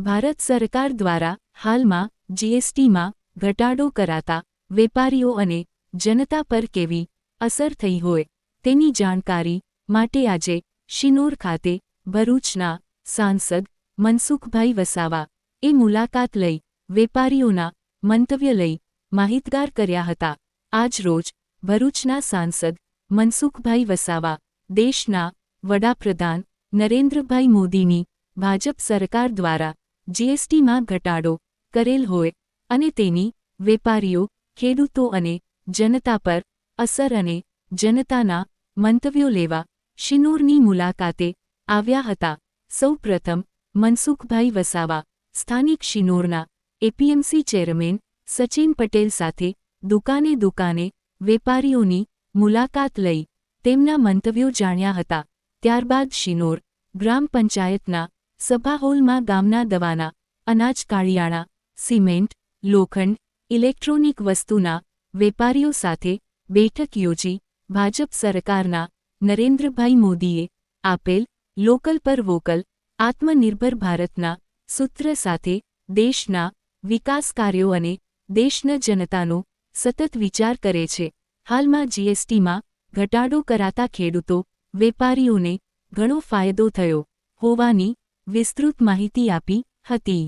ભારત સરકાર દ્વારા હાલમાં જીએસટીમાં ઘટાડો કરાતા વેપારીઓ અને જનતા પર કેવી અસર થઈ હોય તેની જાણકારી માટે આજે શિનોર ખાતે ભરૂચના સાંસદ મનસુખભાઈ વસાવા એ મુલાકાત લઈ વેપારીઓના મંતવ્ય લઈ માહિતગાર કર્યા હતા. આજ રોજ ભરૂચના સાંસદ મનસુખભાઈ વસાવા દેશના વડાપ્રધાન નરેન્દ્રભાઈ મોદીની ભાજપ સરકાર દ્વારા જીએસટીમાં ઘટાડો કરેલ હોય અને તેની વેપારીઓ, ખેડૂતો અને જનતા પર અસર અને જનતાના મંતવ્યો લેવા શિનોરની મુલાકાતે આવ્યા હતા. સૌપ્રથમ મનસુખભાઈ વસાવા, સ્થાનિક શિનોરના એપીએમસી ચેરમેન સચિન પટેલ સાથે દુકાને દુકાને વેપારીઓની મુલાકાત લઈ તેમના મંતવ્યો જાણ્યા હતા. ત્યારબાદ શિનોર ગ્રામ પંચાયતના સભા હોલમાં ગામના દવાના, અનાજ કાળિયાણા, સિમેન્ટ, લોખંડ, ઇલેક્ટ્રોનિક વસ્તુના વેપારીઓ સાથે બેઠક યોજી ભાજપ સરકારના નરેન્દ્રભાઈ મોદીએ આપેલ લોકલ પર વોકલ, આત્મનિર્ભર ભારતના સૂત્ર સાથે દેશના વિકાસ કાર્યો અને દેશના જનતાનો સતત વિચાર કરે છે. હાલમાં જીએસટીમાં ઘટાડો કરાતા ખેડૂતો, વેપારીઓને ઘણો ફાયદો થયો હોવાની વિસ્તૃત માહિતી આપી હતી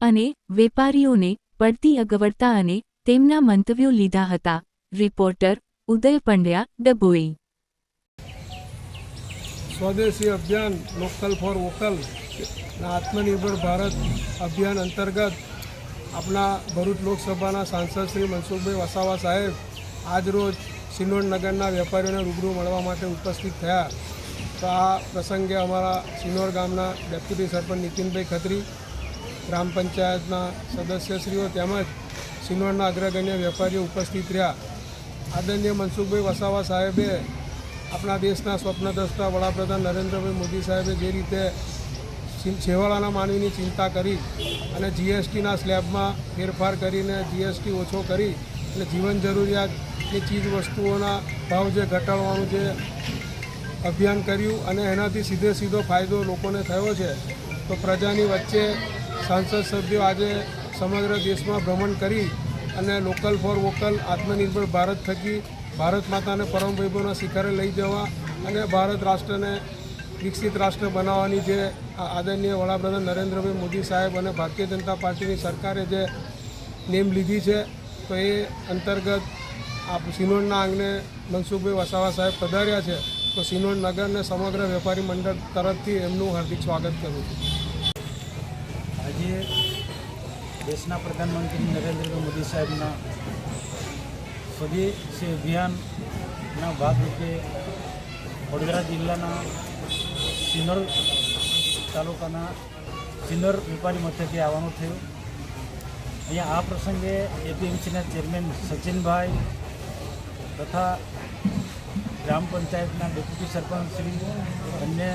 અને વેપારીઓને પડતી અગવડતા અને તેમના મંતવ્યો લીધા હતા. રિપોર્ટર ઉદય પંડ્યા, ડભોઈ. સ્વદેશી અભિયાન, લોકલ ફોર વોકલ આત્મનિર્ભર ભારત અભિયાન અંતર્ગત આપણા ભરૂચ લોકસભાના સાંસદ શ્રી મનસુખભાઈ વસાવા સાહેબ આજરોજ સિનોડ નગરના વેપારીઓને રૂબરૂ મળવા માટે ઉપસ્થિત થયા. તો આ પ્રસંગે અમારા સિનોર ગામના ડેપ્યુટી સરપંચ નીતિનભાઈ ખત્રી, ગ્રામ પંચાયતના સદસ્યશ્રીઓ તેમજ સિનોરના અગ્રગણ્ય વેપારીઓ ઉપસ્થિત રહ્યા. આદરણીય મનસુખભાઈ વસાવા સાહેબે આપણા દેશના સ્વપ્નદ્રષ્ટા વડાપ્રધાન નરેન્દ્રભાઈ મોદી સાહેબે જે રીતે છેવાડાના માનવીની ચિંતા કરી અને જીએસટીના સ્લેબમાં ફેરફાર કરીને જીએસટી ઓછો કરી અને જીવન જરૂરિયાતની ચીજ વસ્તુઓના ભાવ જે ઘટાડવાનું જે અભિયાન કર્યું અને એનાથી સીધે સીધો ફાયદો લોકોને થયો છે, તો પ્રજાની વચ્ચે સાંસદ સભ્યો આજે સમગ્ર દેશમાં ભ્રમણ કરી અને લોકલ ફોર વોકલ આત્મનિર્ભર ભારત થકી ભારત માતાને પરમ વૈભવના શિખરે લઈ જવા અને ભારત રાષ્ટ્રને વિકસિત રાષ્ટ્ર બનાવવાની જે આદરણીય વડાપ્રધાન નરેન્દ્રભાઈ મોદી સાહેબ અને ભારતીય જનતા પાર્ટીની સરકારે જે નેમ લીધી છે, તો એ અંતર્ગત આ સિનોડના આંગણે મનસુખભાઈ વસાવા સાહેબ પધાર્યા છે. તો સિનોડ નગરને સમગ્ર વેપારી મંડળ તરફથી એમનું હાર્દિક સ્વાગત કરું છું. આજે દેશના પ્રધાનમંત્રી નરેન્દ્ર મોદી સાહેબના સ્વદેશી અભિયાનના ભાગરૂપે વડોદરા જિલ્લાના સિનોર તાલુકાના સિનોર વેપારી મથકે આવવાનું થયું. અહીંયા આ પ્રસંગે એપીએમસીના ચેરમેન સચિનભાઈ તથા ગ્રામ પંચાયતના ડેપ્યુટી સરપંચશ્રી અન્ય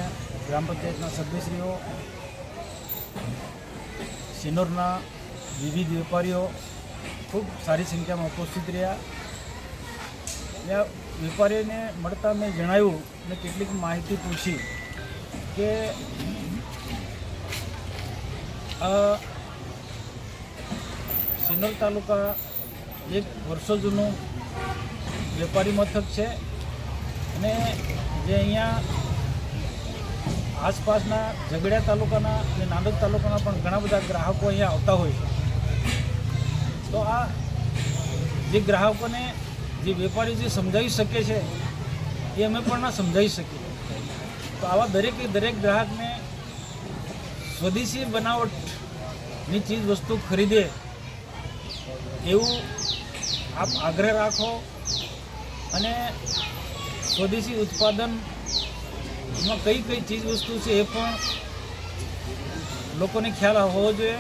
ગ્રામ પંચાયતના સભ્યશ્રીઓ સિનોરના વિવિધ વેપારીઓ ખૂબ સારી સંખ્યામાં ઉપસ્થિત રહ્યા. વેપારીઓને મળતા મેં જણાવ્યું અને કેટલીક માહિતી પૂછી કે સિનોર તાલુકા એક વર્ષો જૂનું વેપારી મથક છે. અને જે અહીંયા આસપાસના ઝઘડિયા તાલુકાના અને નાંદોદ તાલુકાના પણ ઘણા બધા ગ્રાહકો અહીંયા આવતા હોય છે. તો આ જે ગ્રાહકોને જે વેપારી જે સમજાવી શકે છે, એ અમે પણ ના સમજાવી શકીએ. તો આવા દરેકે દરેક ગ્રાહકને સ્વદેશી બનાવટની ચીજ વસ્તુ ખરીદે એવું આપ આગ્રહ રાખો અને સ્વદેશી ઉત્પાદનમાં કઈ કઈ ચીજ વસ્તુ છે એ પણ લોકોને ખ્યાલ હોવો જોઈએ.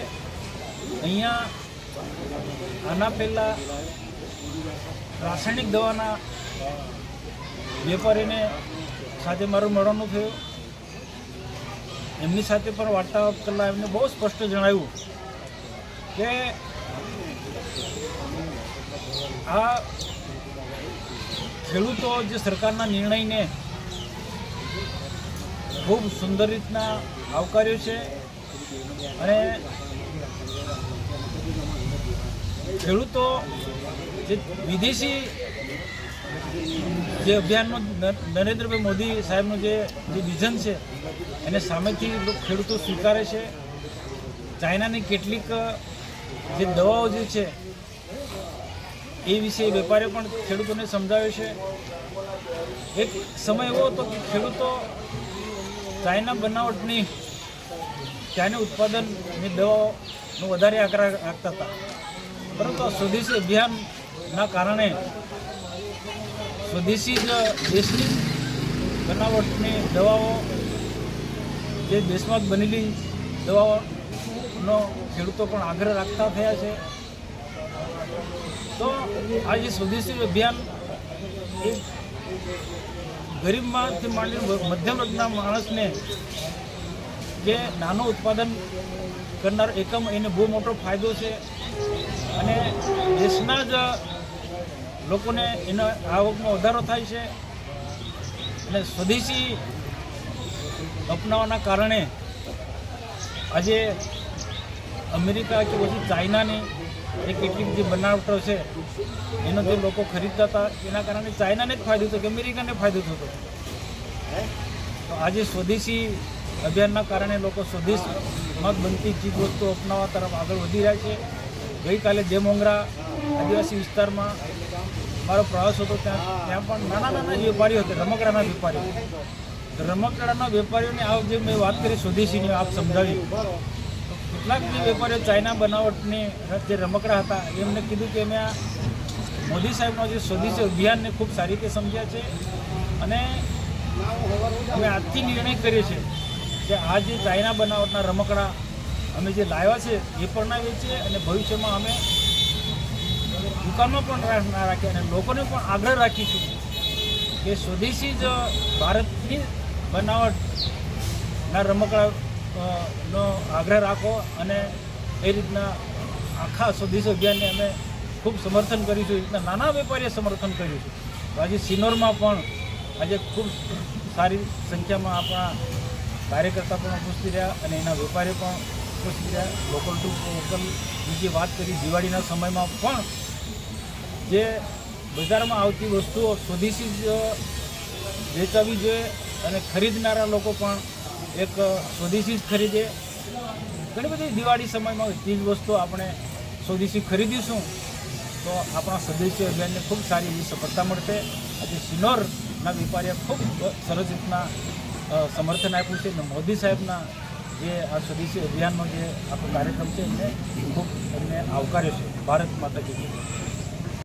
અહીંયા આના પહેલાં રાસાયણિક દવાના વેપારીને સાથે મારું મળવાનું થયું. એમની સાથે પણ વાર્તાલાપ કરલા એમને બહુ સ્પષ્ટ જણાવ્યું કે આ ખેડૂતો જે સરકારના નિર્ણયને ખૂબ સુંદર રીતના આવકાર્યો છે અને ખેડૂતો જે વિદેશી જે અભિયાનનો નરેન્દ્રભાઈ મોદી સાહેબનું જે જે વિઝન છે, એને સામેથી ખેડૂતો સ્વીકારે છે. ચાઇનાની કેટલીક જે દવાઓ જે છે એ વિશે વેપારીઓ પણ ખેડૂતોને સમજાવે છે. એક સમય એવો હતો કે ખેડૂતો ચાઇના બનાવટની ત્યાંની ઉત્પાદનની દવાઓનો વધારે આગ્રહ રાખતા હતા. પરંતુ સ્વદેશી અભિયાનના કારણે સ્વદેશી જ દેશની બનાવટની દવાઓ જે દેશમાં જ બનેલી દવાઓનો ખેડૂતો પણ આગ્રહ રાખતા થયા છે. તો આ જે સ્વદેશી અભિયાન એ ગરીબમાંથી માંડીને મધ્યમ વર્ગના માણસને જે નાનું ઉત્પાદન કરનાર એકમ એને બહુ મોટો ફાયદો છે અને દેશના જ લોકોને એના આવકમાં વધારો થાય છે અને સ્વદેશી અપનાવવાના કારણે આજે અમેરિકા કે પછી ચાઇનાની જે કેટલીક જે બનાવટો છે એનો જે લોકો ખરીદતા હતા. એના કારણે ચાઇનાને જ ફાયદો થયો કે અમેરિકાને ફાયદો થતો તો આજે સ્વદેશી અભિયાનના કારણે લોકો સ્વદેશમાં મત બનતી ચીજ વસ્તુઓ અપનાવવા તરફ આગળ વધી રહ્યા છે. ગઈકાલે જેમોંગરા આદિવાસી વિસ્તારમાં મારો પ્રવાસ હતો ત્યાં ત્યાં પણ નાના નાના વેપારીઓ હતા રમકડાના વેપારીઓ. રમકડાના વેપારીઓને આ જે મેં વાત કરી સ્વદેશીની આપ સમજાવી. કેટલાક બી વેપારીઓ ચાઇના બનાવટની જે રમકડા હતા, એમને કીધું કે આ મોદી સાહેબનો જે સ્વદેશી અભિયાનને ખૂબ સારી રીતે સમજ્યા છે અને અમે આજથી નિર્ણય કરીએ છીએ કે આ જે ચાઇના બનાવટના રમકડા અમે જે લાવ્યા છે, એ પણ ના વેચીએ અને ભવિષ્યમાં અમે દુકાનમાં પણ ના રાખીએ અને લોકોને પણ આગ્રહ રાખીશું કે સ્વદેશી જ ભારતની બનાવટના રમકડા નો આગ્રહ રાખો અને એ રીતના આખા સ્વદેશ અભિયાનને અમે ખૂબ સમર્થન કરીશું, એ રીતના નાના વેપારીએ સમર્થન કર્યું છે આજે સિનોરમાં પણ આજે ખૂબ સારી સંખ્યામાં આપણા કાર્યકર્તા પણ ઉપસ્થિત રહ્યા અને એના વેપારીઓ પણ ઉપસ્થિત રહ્યા. લોકલ ટુ લોકલની જે વાત કરી, દિવાળીના સમયમાં પણ જે બજારમાં આવતી વસ્તુઓ સ્વદેશી જ વેચાવી જોઈએ અને ખરીદનારા લોકો પણ એક સ્વદેશી જ ખરીદે. ઘણી બધી દિવાળી સમયમાં ચીજ વસ્તુ આપણે સ્વદેશી ખરીદીશું. તો આપણા સ્વદેશી અભિયાનને ખૂબ સારી એવી સફળતા મળશે. આજે સિનોરના વેપારીએ ખૂબ સરસ રીતના સમર્થન આપ્યું છે. અને મોદી સાહેબના જે આ સ્વદેશી અભિયાનનો જે આપણો કાર્યક્રમ છે, એમને ખૂબ એમને આવકાર્યો છે. ભારત માતા કી.